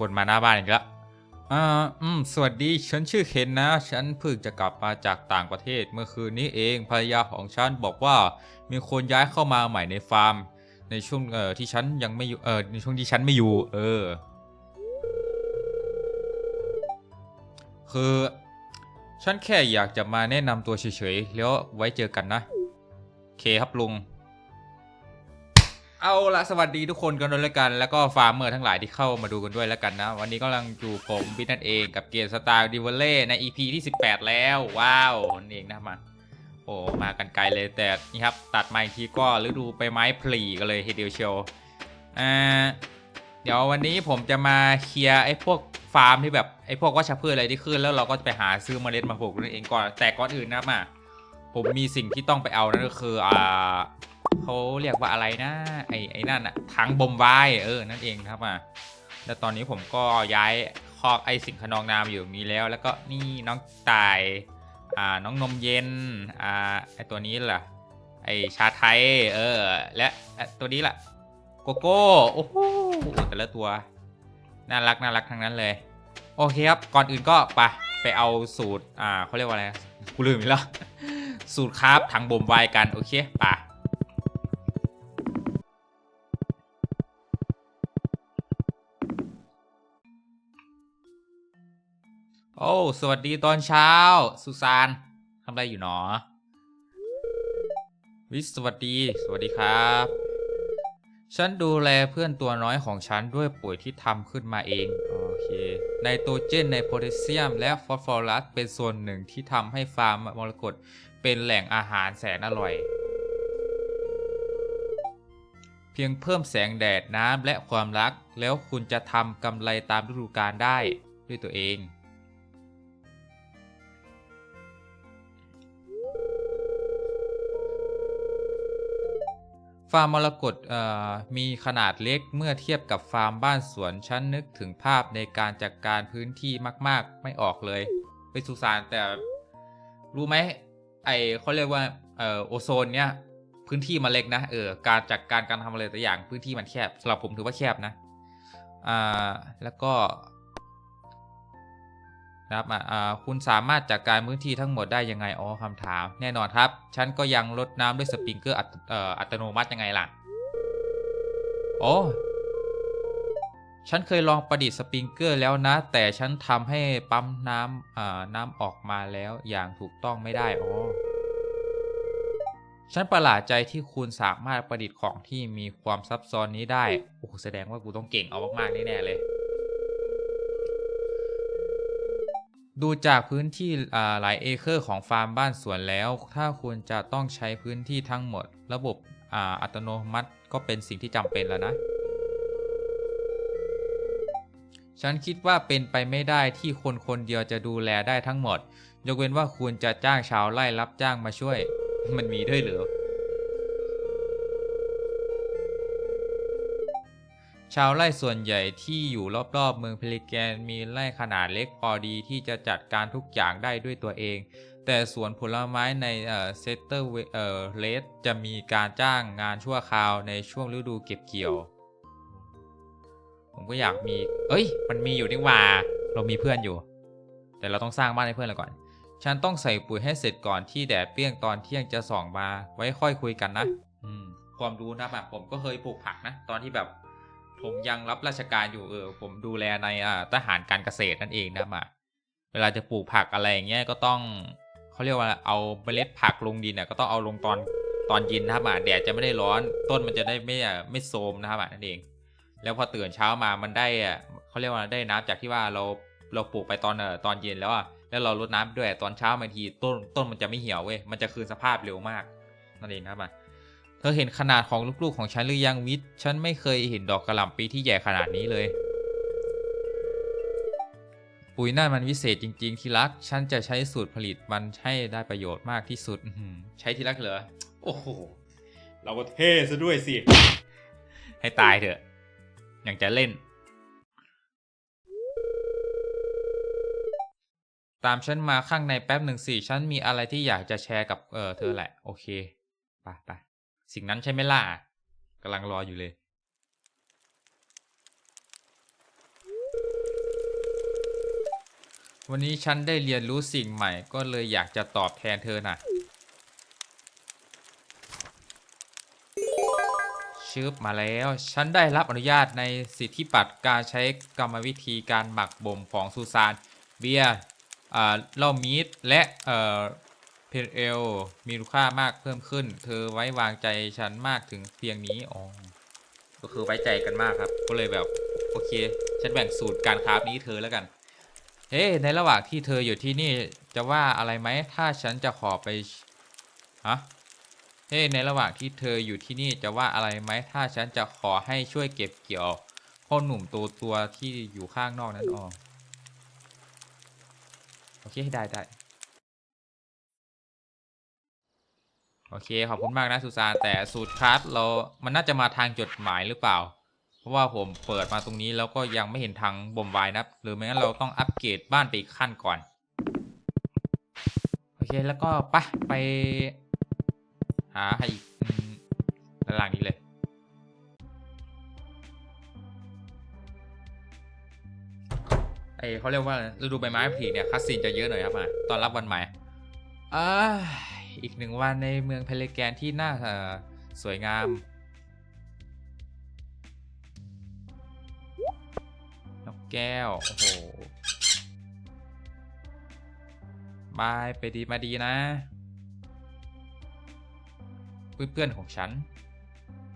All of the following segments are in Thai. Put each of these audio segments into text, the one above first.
คนมาหน้าบ้านอีกแล้วอ่าอืม สวัสดี ฉันชื่อเคนนะ ฉันเพิ่งจะกลับมาจากต่างประเทศเมื่อคืนนี้เอง ภรรยาของฉันบอกว่า มีคนย้ายเข้ามาใหม่ในฟาร์ม ในช่วงเอ่อที่ฉันยังไม่อยู่ เออในช่วงที่ฉันไม่อยู่ เออ คือ ฉันแค่อยากจะมาแนะนำตัวเฉยๆ แล้วไว้เจอกันนะ เคครับลุง เอาละสวัสดีทุกคนกันด้วยแล้วกัน แล้วก็ฟาร์มเมอร์ทั้งหลายที่เข้ามาดูกันด้วยแล้วกันนะ วันนี้ก็กำลังอยู่ผมบิทนั่นเองกับเกมสตาร์ดิวเล่ใน EP ที่ 18 แล้ว ว้าวนั่เองนะมาโอ้มากันไกลเลยแต่นี่ครับ ตัดมาอีกทีก็ฤดูใบไม้ผลิกันเลยเฮเดียวเชียวอ่าเดี๋ยววันนี้ผมจะมาเคลียร์ไอ้พวกฟาร์มที่แบบไอ้พวกวัชพืชอะไรที่ขึ้น แล้วเราก็จะไปหาซื้อเมล็ดมาปลูกนั่นเองก่อนแต่ก่อนอื่นนะมาผมมีสิ่งที่ต้องไปเอานั่นก็คืออ่า เขาเรียกว่าอะไรนะไอ้ไอ้นั่นอะถังบ่มไว้เออนั่นเองครับอะแล้วตอนนี้ผมก็ย้ายคอกไอ้สิงขนองนามอยู่ตรงนี้แล้ว แล้วก็นี่น้องตายอ่าน้องนมเย็นอ่าไอ้ตัวนี้ล่ะไอ้ชาไทยเออและไอ้ตัวนี้ล่ะโกโก้โอ้โหแต่ละตัวน่ารักน่ารักทั้งนั้นเลย โอเคครับก่อนอื่นก็ไปไปเอาสูตรอ่าเขาเรียกว่าอะไรกูลืมอีกแล้วสูตรคราฟถังบ่มไวน์กันโอเคไป โอ้สวัสดีตอนเช้า สุสานทำอะไรอยู่หนอ วิสวัสดีสวัสดีครับ ฉันดูแลเพื่อนตัวน้อยของฉันด้วยปุ๋ยที่ทำขึ้นมาเองโอเคไนโตรเจนไนโพแทสเซียม และฟอสฟอรัสเป็นส่วนหนึ่งที่ทำให้ฟาร์มมรกตเป็นแหล่งอาหารแสนอร่อย เพียงเพิ่มแสงแดดน้ำและความรัก แล้วคุณจะทำกำไรตามฤดูกาลได้ด้วยตัวเอง ฟาร์มมรกตมีขนาดเล็กเมื่อเทียบกับฟาร์มบ้านสวนฉันนึกถึงภาพในการจัดการพื้นที่มาก ๆ ไม่ออกเลย ไปสุสานแต่รู้ไหมไอเขาเรียกว่าเอ่อโอโซนเนี้ยพื้นที่มันเล็กนะเออการจัดการการทำอะไรแต่อย่างพื้นที่มันแคบสำหรับผมถือว่าแคบนะอ่าแล้วก็ นะครับอ่าคุณสามารถจัดการพื้นที่ทั้งหมดได้ยังไงอ๋อคำถาม แน่นอนครับ ฉันก็ยังลดน้ำด้วยสปริงเกอร์อัตโนมัติยังไงล่ะโอ้ฉันเคยลองประดิษฐ์สปริงเกอร์แล้วนะ แต่ฉันทำให้ปั๊มน้ำน้ำออกมาแล้วอย่างถูกต้องไม่ได้อ๋อฉันประหลาดใจที่คุณสามารถประดิษฐ์ของที่มีความซับซ้อนนี้ได้ โอ้โหแสดงว่ากูต้องเก่งเอามากๆแน่ๆเลย ดูจากพื้นที่หลายเอเคอร์ของฟาร์มบ้านสวนแล้ว ถ้าคุณจะต้องใช้พื้นที่ทั้งหมด ระบบอัตโนมัติก็เป็นสิ่งที่จำเป็นแล้วนะ ฉันคิดว่าเป็นไปไม่ได้ที่คนคนเดียวจะดูแลได้ทั้งหมด ยกเว้นว่าคุณจะจ้างชาวไร่รับจ้างมาช่วย มันมีด้วยหรือ ชาวไร่ส่วนใหญ่ที่อยู่รอบๆ เมืองเพลิแกนมีไร่ขนาดเล็กพอดีที่จะจัดการทุกอย่างได้ด้วยตัวเอง แต่สวนผลไม้ในเอ่อเซตเตอร์เอ่อเลสจะมีการจ้างงานชั่วคราวในช่วงฤดูเก็บเกี่ยว ผมก็อยากมี เอ้ย มันมีอยู่นี่หว่า เรามีเพื่อนอยู่ แต่เราต้องสร้างบ้านให้เพื่อนเราก่อน ฉันต้องใส่ปุ๋ยให้เสร็จก่อนที่แดดเปรี้ยงตอนเที่ยงจะส่องมา ไว้ค่อยคุยกันนะ อืม ความรู้นะแบบผมก็เคยปลูกผักนะ ตอนที่แบบ ผมยังรับราชการอยู่เออ ผมดูแลในอ่าทหารการเกษตรนั่นเองนะมาเวลาจะปลูกผักอะไรอย่างเงี้ยก็ต้องเขาเรียกว่าเอาเมล็ดผักลงดินเนี่ยก็ต้องเอาลงตอนตอนเย็นนะครับอะแดดจะไม่ได้ร้อนต้นมันจะได้ไม่อะไม่โทรมนะครับอะนั่นเอง แล้วพอตื่นเช้ามามันได้อะเขาเรียกว่าได้น้ำจากที่ว่าเราเราปลูกไปตอนเออตอนเย็นแล้วอะแล้วเรารดน้ำด้วยตอนเช้าบางทีต้นต้นมันจะไม่เหี่ยวเว้ยมันจะคืนสภาพเร็วมากนั่นเองนะครับอะ เธอเห็นขนาดของลูกๆของฉันหรือยังวิทฉันไม่เคยเห็นดอกกระหล่ำปีที่ใหญ่ขนาดนี้เลย ปุ๋ยนั่นมันวิเศษจริง ๆ ที่รัก ฉันจะใช้สูตรผลิตมันให้ได้ประโยชน์มากที่สุดใช้ที่รักเหรอ โอ้โห เราก็เท่ซะด้วยสิ ให้ตายเถอะ อย่างจะเล่น ตามฉันมาข้างในแป๊บหนึ่งสิ ฉันมีอะไรที่อยากจะแชร์กับเออเธอแหละ โอเค ไปไป สิ่งนั้นใช่ไหมล่ะกำลังรออยู่เลย วันนี้ฉันได้เรียนรู้สิ่งใหม่ ก็เลยอยากจะตอบแทนเธอน่ะชึบมาแล้ว ฉันได้รับอนุญาตในสิทธิบัตรการใช้กรรมวิธีการหมักบ่มของซูซาน เบียร์อ่าเล้ามีดและเออ เพลเอลมีมูลค่ามากเพิ่มขึ้น เธอไว้วางใจฉันมากถึงเพียงนี้อ๋อก็คือไว้ใจกันมากครับ ก็เลยแบบโอเค ฉันแบ่งสูตรการคราฟนี้เธอแล้วกัน เฮ้ในระหว่างที่เธออยู่ที่นี่จะว่าอะไรไหมถ้าฉันจะขอไปฮะเฮ้ในระหว่างที่เธออยู่ที่นี่จะว่าอะไรไหมถ้าฉันจะขอให้ช่วยเก็บเกี่ยวพ่อหนุ่มตัวตัวที่อยู่ข้างนอกนั้นออกโอเคได้ได้ โอเคขอบคุณมากนะสุซานแต่สูตรคราฟเรา มันน่าจะมาทางจดหมายหรือเปล่า เพราะว่าผมเปิดมาตรงนี้แล้วก็ยังไม่เห็นทางบ่มไวน์นะหรือไม่งั้นเราต้องอัปเกรดบ้านไปอีกขั้นก่อน โอเคแล้วก็ไปะไป หาให้อีกด้านล่างนี้เลยไอเขาเรียกว่าฤดูใบไม้ผลิเนี่ยคัสซีนจะเยอะหน่อยครับมาตอนรับวันใหม่อ่า อีกหนึ่งวันในเมืองเพลแกนที่น่าสวยงาม นกแก้ว โอ้โหบาย ไปดีมาดีนะ เพื่อนๆของฉัน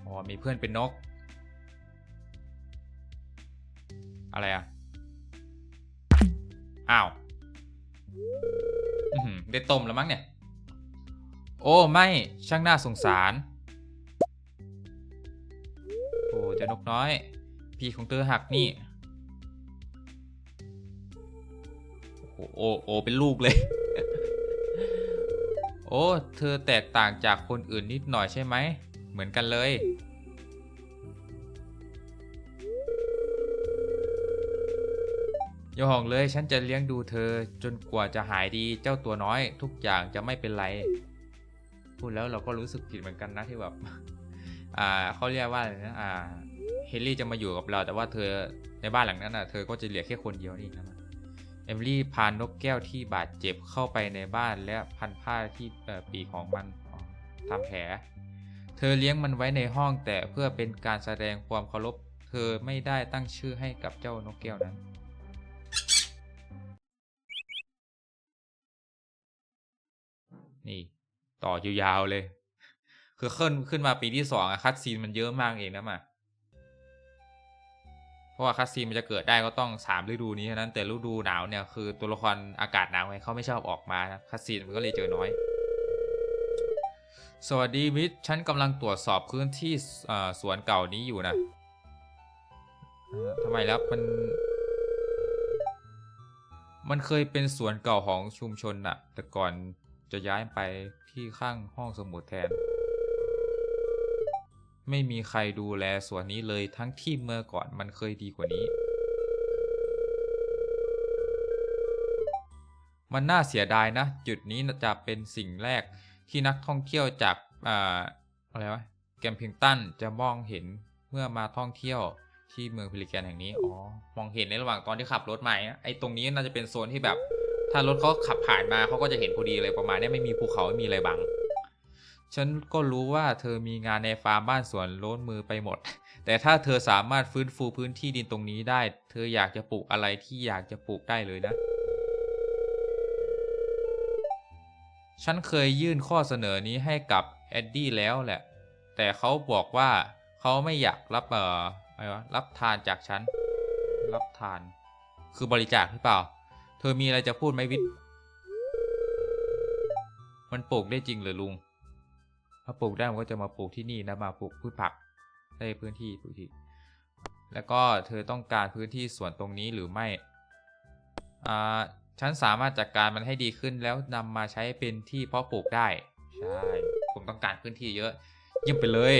อ๋อ มีเพื่อนเป็นนก อะไรอะ อ้าวได้ต้มแล้วมั้งเนี่ย โอ้ไม่ช่างน่าสงสาร โอ้เจ้านกน้อย พี่ของเธอหักนี่ โอ้โหโอโอเป็นลูกเลย โอ้เธอแตกต่างจากคนอื่นนิดหน่อยใช่ไหม เหมือนกันเลยอย่าห่วงเลย ฉันจะเลี้ยงดูเธอจนกว่าจะหายดีเจ้าตัวน้อย ทุกอย่างจะไม่เป็นไร พูดแล้วเราก็รู้สึกผิดเหมือนกันนะที่แบบ อ่าเขาเรียกว่าอะไรนะอ่าเฮนรี่จะมาอยู่กับเรา แต่ว่าเธอในบ้านหลังนั้นอะเธอก็จะเหลือแค่คนเดียวนี่นะเอมิลี่พานกแก้วที่บาดเจ็บเข้าไปในบ้านและพันผ้าที่ปีกของมันทำแผล เธอเลี้ยงมันไว้ในห้องแต่เพื่อเป็นการแสดงความเคารพ เธอไม่ได้ตั้งชื่อให้กับเจ้านกแก้วนั้นนี่ ต่อยาวๆเลย คือขึ้นขึ้นมาปีที่สองอะคัดซีนมันเยอะมากเองนะมาเพราะว่าคัสซีนมันจะเกิดได้ก็ต้องสามฤดูนี้เท่านั้นแต่ฤดูหนาวเนี่ยคือตัวละครอากาศหนาวไงเขาไม่ชอบออกมานะคัสซีนมันก็เลยเจอน้อย สวัสดีมิตรฉันกำลังตรวจสอบพื้นที่สวนเก่านี้อยู่นะทำไมแล้วมัน มันเคยเป็นสวนเก่าของชุมชนน่ะแต่ก่อน จะย้ายไปที่ข้างห้องสมุดแทน ไม่มีใครดูแลส่วนนี้เลยทั้งที่เมื่อก่อนมันเคยดีกว่านี้ มันน่าเสียดายนะ จุดนี้จะเป็นสิ่งแรกที่นักท่องเที่ยวจากอ่าอะไรวะแกมพิงตันจะมองเห็นเมื่อมาท่องเที่ยวที่เมืองพิลิแกนแห่งนี้ อ๋อ มองเห็นในระหว่างตอนที่ขับรถมาอะไอ้ตรงนี้น่าจะเป็นโซนที่แบบ ถ้ารถเขาขับผ่านมาเขาก็จะเห็นพอดีเลยประมาณนี้ไม่มีภูเขาไม่มีอะไรบัง ฉันก็รู้ว่าเธอมีงานในฟาร์มบ้านสวนล้นมือไปหมด แต่ถ้าเธอสามารถฟื้นฟูพื้นที่ดินตรงนี้ได้ เธออยากจะปลูกอะไรที่อยากจะปลูกได้เลยนะ ฉันเคยยื่นข้อเสนอนี้ให้กับเอ็ดดี้แล้วแหละ แต่เขาบอกว่าเขาไม่อยากรับเอ่ออะไรวะรับทานจากฉัน รับทาน คือบริจาคหรือเปล่า ธอมีอะไรจะพูดไหมวิทย์ มันปลูกได้จริงเหรือลุง ถ้าปลูกได้มันก็จะมาปลูกที่นี่นะมาปลูกพืชผักได้พื้นที่พื้นที่ แล้วก็เธอต้องการพื้นที่สวนตรงนี้หรือไม่ อ่า ฉันสามารถจัดการมันให้ดีขึ้นแล้วนำมาใช้เป็นที่เพาะปลูกได้ ใช่ ผมต้องการพื้นที่เยอะ เยี่ยมไปเลย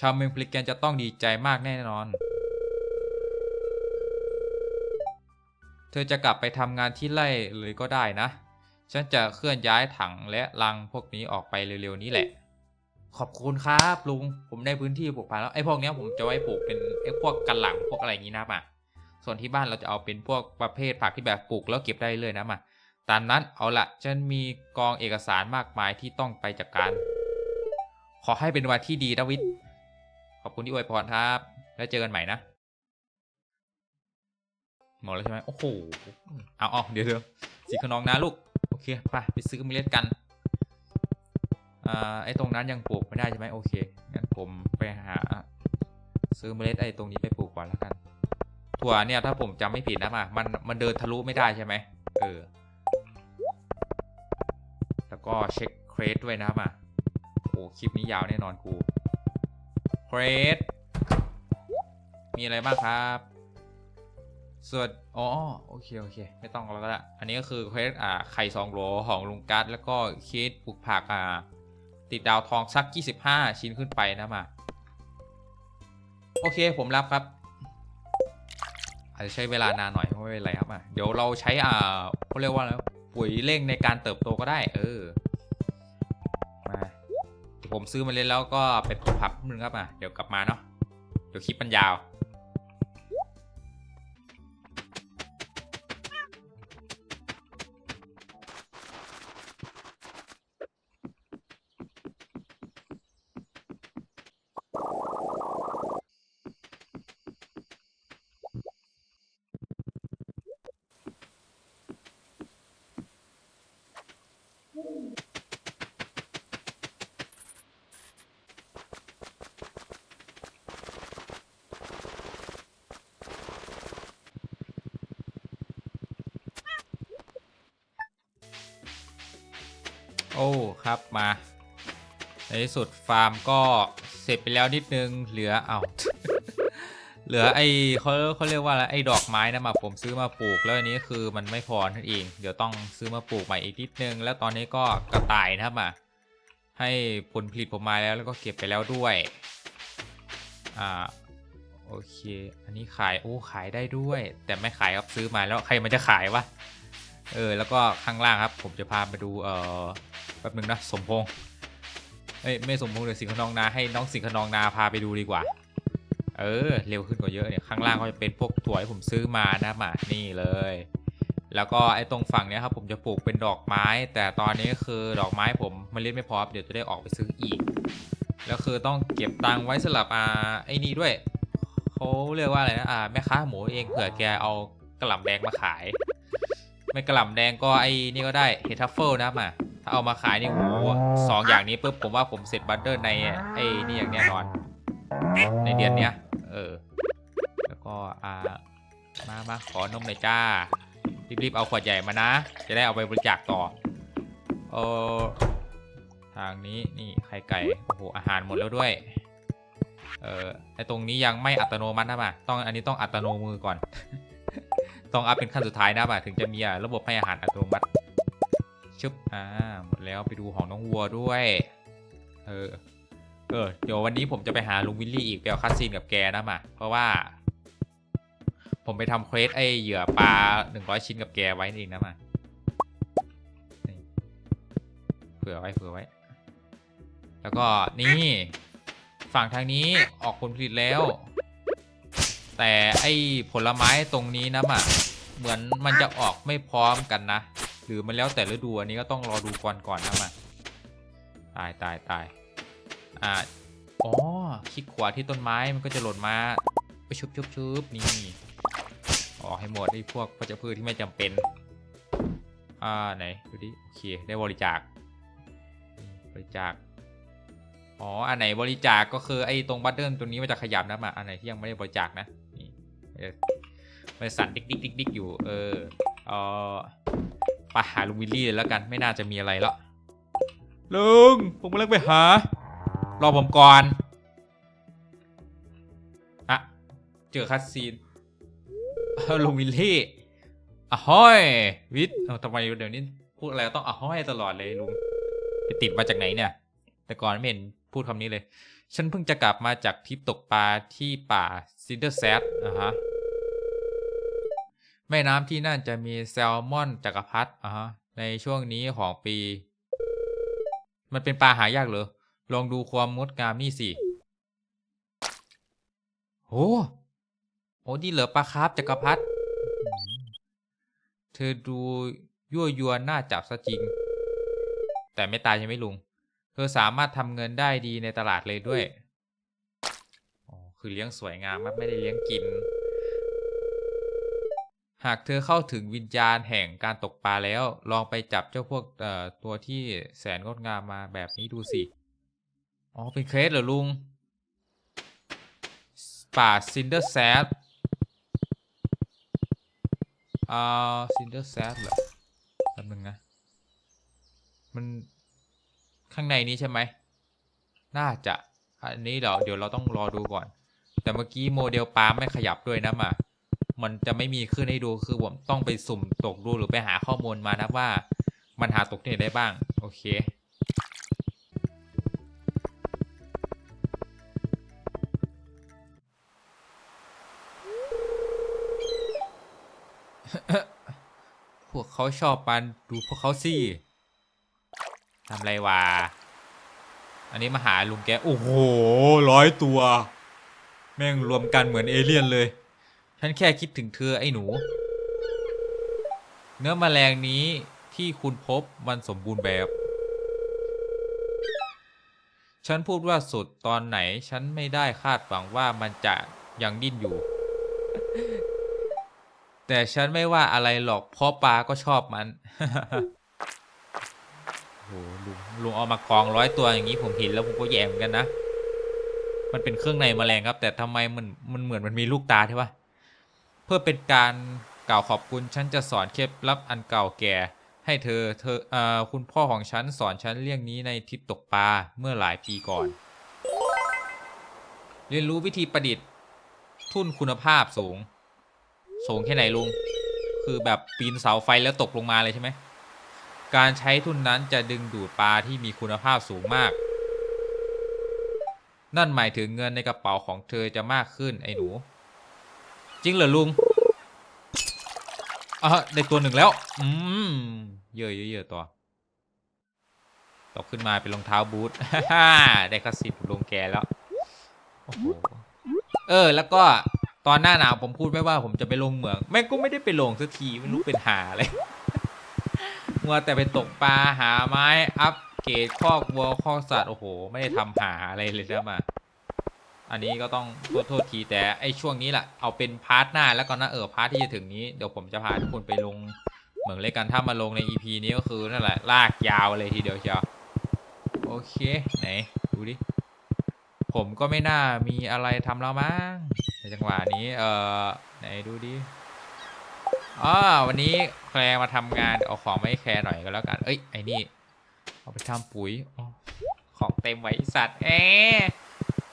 ชาวเมืองพลิกแกนจะต้องดีใจมากแน่นอน เธอจะกลับไปทำงานที่ไร่เลยก็ได้นะ ฉันจะเคลื่อนย้ายถังและลังพวกนี้ออกไปเร็วๆนี้แหละ ขอบคุณครับลุง ผมได้พื้นที่ปลูกผักแล้วไอ้พวกนี้ผมจะไว้ปลูกเป็นไอ้พวกกันหลังพวกอะไรอย่างนี้นะป่ะส่วนที่บ้านเราจะเอาเป็นพวกประเภทผักที่แบบปลูกแล้วเก็บได้เลยนะมาตามนั้นเอาละฉันมีกองเอกสารมากมายที่ต้องไปจัดกการ ขอให้เป็นวันที่ดีนะวิทย์ขอบคุณที่อวยพรครับ แล้วเจอกันใหม่นะ หมดแล้วใช่ไหมโอ้โหเอาเอาเดี๋ยวเดี๋ยวสีขนองนะลูก โอเคไปไปซื้อเมล็ดกันอ่าไอ้ตรงนั้นยังปลูกไม่ได้ใช่ไหมโอเคงั้นผมไปหา ซื้อเมล็ดไอ้ตรงนี้ไปปลูกก่อนแล้วกันถั่วเนี่ยถ้าผมจำไม่ผิดนะมามันมันเดินทะลุไม่ได้ใช่ไหมเออแล้วก็เช็คเครดด้วยนะมาโอ้คลิปนี้ยาวแน่นอนกูเครดมีอะไรบ้างครับ ส่วนอ๋อโอเคโอเค ไม่ต้องแล้วก็ละอันนี้ก็คือเคสอ่าไข่สองโหลของลุงกัสแล้วก็เคสปลูกผักอ่าติดดาวทองสัก 25 ชิ้นขึ้นไปนะมา โอเคผมรับครับ อาจจะใช้เวลานานหน่อยไม่เป็นไรครับอะเดี๋ยวเราใช้อ่าเขาเรียกว่าอะไรปุ๋ยเร่งในการเติบโตก็ได้ เออมาผมซื้อมาเล่นแล้วก็ไปปลูกผักนึงครับอะเดี๋ยวกลับมาเนาะเดี๋ยวคลิปมันยาว อ้ครับมาในที่สุดฟาร์มก็เสร็จไปแล้วนิดนึงเหลือเอาเหลือไอ้เขาเขาเรียกว่าอะไรไอ้ดอกไม้นะมาผมซื้อมาปลูกแล้วอันนี้คือมันไม่พอนั่นเอง เดี๋ยวต้องซื้อมาปลูกใหม่อีกนิดนึง แล้วตอนนี้ก็กระต่ายนะครับมาให้ผลผลิตผมมาแล้วแล้วก็เก็บไปแล้วด้วยอ่าโอเค อันนี้ขายโอ้ขายได้ด้วย แต่ไม่ขายครับซื้อมาแล้วใครมันจะขายวะเออแล้วก็ข้างล่างครับ ผมจะพาไปดูเออ แป๊บนึงนะสมพงษ์เอ้ยไม่สมพงษ์เดี๋ยวสิงห์ขนองนาให้น้องสิงห์ขนองนาพาไปดูดีกว่า เออเร็วขึ้นกว่าเยอะเนี่ยข้างล่างก็จะเป็นพวกถั่วที่ผมซื้อมานะมานี่เลย แล้วก็ไอ้ตรงฝั่งเนี้ยครับผมจะปลูกเป็นดอกไม้ แต่ตอนนี้คือดอกไม้ผมมันเล่นไม่พอเดี๋ยวจะได้ออกไปซื้ออีก แล้วคือต้องเก็บตังค์ไว้สำหรับอ่าไอ้นี่ด้วยเขาเรียกว่าอะไรนะอ่าแม่ค้าหมูเองเผื่อแกเอากระหล่ำแดงมาขาย ไม่กระหล่ำแดงก็ไอ้นี่ก็ได้เฮทัฟเฟิลนะครับอะ ถ้าเอามาขายนี่โหสองอย่างนี้ปุ๊บผมว่าผมเสร็จบัตเตอร์ในไอ้นี่อย่างแน่นอน ในเดือนเนี้ย เออ แล้วก็อ่ามามาขอนมหน่อยจ้า รีบๆเอาขวดใหญ่มานะ จะได้เอาไปบริจาคต่อ เออทางนี้นี่ไข่ไก่ โอ้โห อาหารหมดแล้วด้วย เออไอตรงนี้ยังไม่อัตโนมัตินะป่ะต้องอันนี้ต้องอัตโนมือก่อน ต้องอัพเป็นขั้นสุดท้ายนะป่ะถึงจะมีอะระบบให้อาหารอัตโนมัติ ชึบอ่าหมดแล้วไปดูของน้องวัวด้วย เออ เออ เดี๋ยววันนี้ผมจะไปหาลุงวิลลี่อีกไปเอาคัสซีนกับแกนะมา เพราะว่า ผมไปทำเควสไอเหยื่อปลาหนึ่งร้อยชิ้นกับแกไว้นี่เองนะมาเผื่อไว้เผื่อไว้ แล้วก็นี่ ฝั่งทางนี้ออกผลผลิตแล้ว แต่ไอผลไม้ตรงนี้นะมาเหมือนมันจะออกไม่พร้อมกันนะ หรือมันแล้วแต่ฤดูอันนี้ก็ต้องรอดูก่อนก่อนนะมาตายตายตายอ่าอ๋อคลิกขวาที่ต้นไม้มันก็จะหล่นมาไปชุบชุบชุบนี่ออกให้หมดไอ้พวกวัชพืชที่ไม่จำเป็นอ่าไหนดูดิโอเคได้บริจาคบริจาคอ๋ออันไหนบริจาคก็คือไอ้ตรงบัตเทิลตัวนี้มันจะขยับนะมาอันไหนที่ยังไม่ได้บริจาคนะนี่มันสั่นดิ๊กดิ๊กดิ๊กดิ๊กอยู่เออเออ ไปหาลุงวิลลี่เลยแล้วกันไม่น่าจะมีอะไรแล้วลุงผมกำลังไปหา รอผมก่อนอะเจอคัสซีนลุงวิลลี่อะห้อยวิทย์เอ้าทำไมเดี๋ยวนี้พูดอะไรต้องอะห้อยตลอดเลยลุงไปติดมาจากไหนเนี่ย แต่ก่อนไม่เห็นพูดคำนี้เลย ฉันเพิ่งจะกลับมาจากทริปตกปลาที่ป่าซินเดอร์แซดอะฮะ แม่น้ำที่นั่นจะมีแซลมอนจักรพรรดิอ่าฮะในช่วงนี้ของปี มันเป็นปลาหายากเหรอ ลองดูความงดงามนี่สิโหโอ้นี่เหลือปลาคาร์ฟจักรพรรดิเธอดูยั่วยวนน่าจับซะจริง แต่ไม่ตายใช่ไหมลุง เธอสามารถทำเงินได้ดีในตลาดเลยด้วย อ๋อ คือเลี้ยงสวยงามมากไม่ได้เลี้ยงกิน หากเธอเข้าถึงวิญญาณแห่งการตกปลาแล้ว ลองไปจับเจ้าพวกตัวที่แสนงดงามมาแบบนี้ดูสิ อ๋อ เป็นเคสเหรอลุง ป่าซินเดอร์แซดอ่าซินเดอร์แซดเหรอแป๊บนึงนะ มันข้างในนี้ใช่ไหม น่าจะ อันนี้เดี๋ยวเดี๋ยวเราต้องรอดูก่อน แต่เมื่อกี้โมเดลปล์มไม่ขยับด้วยนะมา มันจะไม่มีขึ้นให้ดูคือผมต้องไปสุ่มตกดูหรือไปหาข้อมูลมานะว่า มันหาตกที่ไหนได้บ้าง โอเคพวกเขาชอบปันดูพวกเขาสิทำไรวะ อันนี้มาหาลุงแก โอ้โห ร้อยตัว แม่งรวมกันเหมือนเอเลี่ยนเลย ฉันแค่คิดถึงเธอไอ้หนู เนื้อมแมลงนี้ที่คุณพบมันสมบูรณ์แบบ ฉันพูดว่าสุดตอนไหน ฉันไม่ได้คาดหวังว่ามันจะยังดิ้นอยู่ แต่ฉันไม่ว่าอะไรหรอกเพราะปลาก็ชอบมันโอ้ลุงลุงเอามากองร้อยตัวอย่างนี้ผมเห็นแล้วผมก็แย่เหมือนกันนะ มันเป็นเครื่องในแมลงครับ แต่ทำไมมันมันเหมือนมันมีลูกตาใช่ปะ พื่อเป็นการกล่าวขอบคุณฉันจะสอนเคล็ดลับอันเก่าแก่ ให้เธอเธอเอ่อคุณพ่อของฉันสอนฉันเรื่องนี้ในทริปตกปลาเมื่อหลายปีก่อน เรียนรู้วิธีประดิษฐ์ ทุ่นคุณภาพสูง สูงแค่ไหนลุง คือแบบปีนเสาไฟแล้วตกลงมาเลยใช่ไหมการใช้ทุนนั้นจะดึงดูดปลาที่มีคุณภาพสูงมาก นั่นหมายถึงเงินในกระเป๋าของเธอจะมากขึ้นไอ้หนู จริงเหรอลุงอะได้ตัวหนึ่งแล้ว อืม เยอะเยอะเยอตัวตกขึ้นมาเป็นรองเท้าบูทได้คาสิบลงแกแล้วโอ้โหเออ แล้วก็ตอนหน้าหนาวผมพูดไว้ว่าผมจะไปลงเหมือง แม่งก็ไม่ได้ไปลงสักทีไม่รู้เป็นหาเลยมัวแต่ไปตกปลาหาไม้ อัปเกรดคอกวัวคอกสัตว์โอ้โห ไม่ได้ทำหาอะไรเลยนะมา อันนี้ก็ต้องโทษโทษทีแต่ไอช่วงนี้แหละเอาเป็นพาร์ทหน้าแล้วก็นะเออพาร์ทที่จะถึงนี้เดี๋ยวผมจะพาทุกคนไปลงเหมืองเล็กกันถ้ามาลงใน EP นี้ก็คือนั่นแหละลากยาวเลยทีเดียวเชียวโอเคไหนดูดิผมก็ไม่น่ามีอะไรทำแล้วมั้งในจังหวะนี้เออไหนดูดิอ๋อวันนี้แคลร์มาทำงานเอาของมาให้แคลร์หน่อยก็แล้วกันเอ้ยไอ้นี่เอาไปทำปุ๋ยอของเต็มไว้สัตว์เอ๊ะ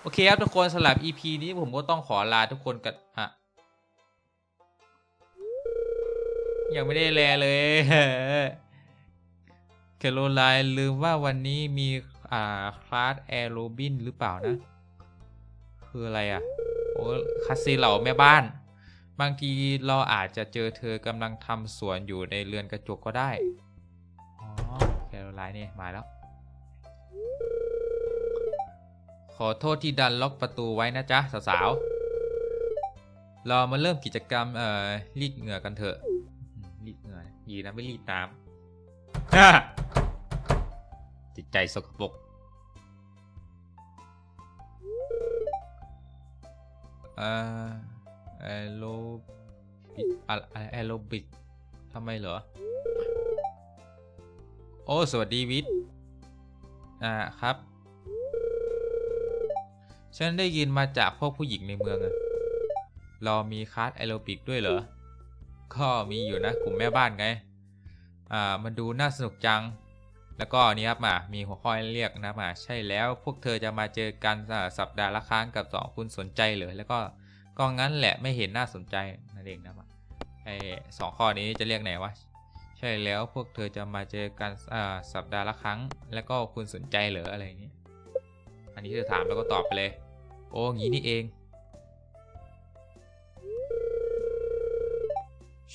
โอเคครับทุกคนสำหรับ EP นี้ผมก็ต้องขอลาทุกคนกันฮะยังไม่ได้แลเลยแคโรไลน์ลืมว่าวันนี้มีอ่าคลาสแอโรบินหรือเปล่านะ คืออะไรอะ โอ้คาซีเหล่าแม่บ้าน บางทีเราอาจจะเจอเธอกำลังทำสวนอยู่ในเรือนกระจกก็ได้ อ๋อแคโรไลน์เนี่ยมาแล้ว ขอโทษที่ดันล็อกประตูไว้นะจ๊ะสาวๆ เรามาเริ่มกิจกรรมเอ่อรีดเหงื่อกันเถอะรีดเหงื่อดีนะไม่รีดน้ำจิตใจสกปรกเอ่อแอโรบิกอะไรแอโรบิกทำไมเหรอ โอ้ สวัสดีวิทย์อ่าครับ ฉันได้ยินมาจากพวกผู้หญิงในเมืองอะเรามีคลาสแอโรบิกด้วยเหรอ ก็มีอยู่นะกลุ่มแม่บ้านไง อ่า มันดูน่าสนุกจัง แล้วก็นี่ครับมา มีหัวข้อเรียกนะมา ใช่แล้วพวกเธอจะมาเจอกันสัปดาห์ละครั้งกับสองคุณสนใจเหรอ แล้วก็ก็งั้นแหละไม่เห็นน่าสนใจนั่นเองนะมาไอสองข้อนี้จะเรียกไหนวะ ใช่แล้วพวกเธอจะมาเจอกันสัปดาห์ละครั้ง แล้วก็คุณสนใจเหรออะไรอย่างนี้ อันนี้เธอถามแล้วก็ตอบไปเลย โอ้งี้นี่เอง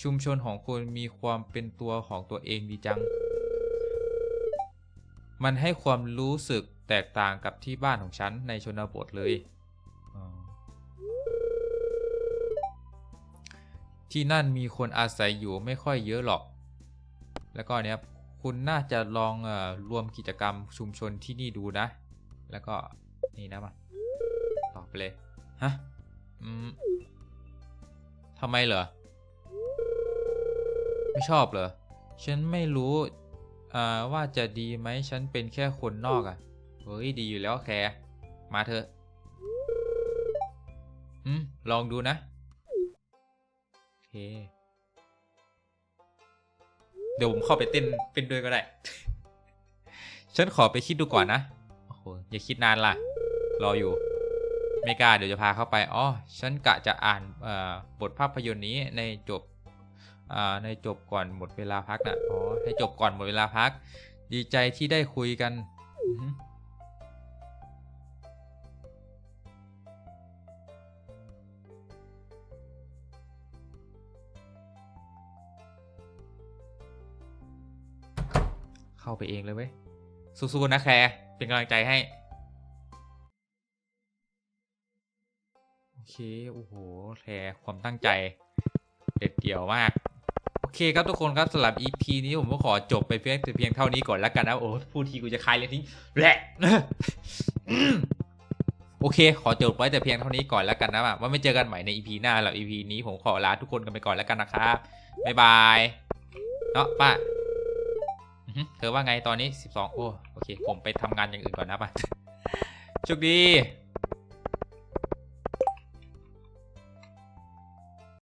ชุมชนของคุณมีความเป็นตัวของตัวเองดีจัง มันให้ความรู้สึกแตกต่างกับที่บ้านของฉันในชนบทเลยที่นั่นมีคนอาศัยอยู่ไม่ค่อยเยอะหรอก แล้วก็เนี่ยคุณน่าจะลองเออรวมกิจกรรมชุมชนที่นี่ดูนะ แล้วก็นี่นะมาตอบไปเลย ฮะ อืมทำไมเหรอ ไม่ชอบเหรอ ฉันไม่รู้อ่าว่าจะดีไหมฉันเป็นแค่คนนอกอะ่ะ เฮ้ย ดีอยู่แล้วแคร์มาเถอะอืม ลองดูนะโอเค เดี๋ยวผมเข้าไปเต้นเป็นด้วยก็ได้ ฉันขอไปคิดดูก่อนนะโออย่าคิดนานล่ะ รออยู่ ไม่กล้าเดี๋ยวจะพาเข้าไป อ๋อ ฉันกะจะอ่านบทภาพยนตร์นี้ในจบในจบก่อนหมดเวลาพักนะอ๋อ ให้จบก่อนหมดเวลาพัก ดีใจที่ได้คุยกันเข้าไปเองเลยเว้ย สู้ๆนะแคร์ เป็นกำลังใจให้ โอเค โอ้โหแคร์ความตั้งใจ เด็ดเดี่ยวมาก โอเคครับทุกคนครับสำหรับ EP นี้ผมก็ขอจบไปเพียงแต่เพียงเท่านี้ก่อนแล้วกันนะ โอ้พูดทีกูจะคายเลยทิ้งแหละโอเค ขอจบไว้แต่เพียงเท่านี้ก่อนแล้วกันนะว่าไม่เจอกันใหม่ใน EP หน้าหรอก EP นี้ผมขอลาทุกคนกันไปก่อนแล้วกันนะครับบ๊ายบาย เนาะป้า เธอว่าไงตอนนี้ 12 โอ้ โอเค ผมไปทำงานอย่างอื่นก่อนนะป่ะโชคดี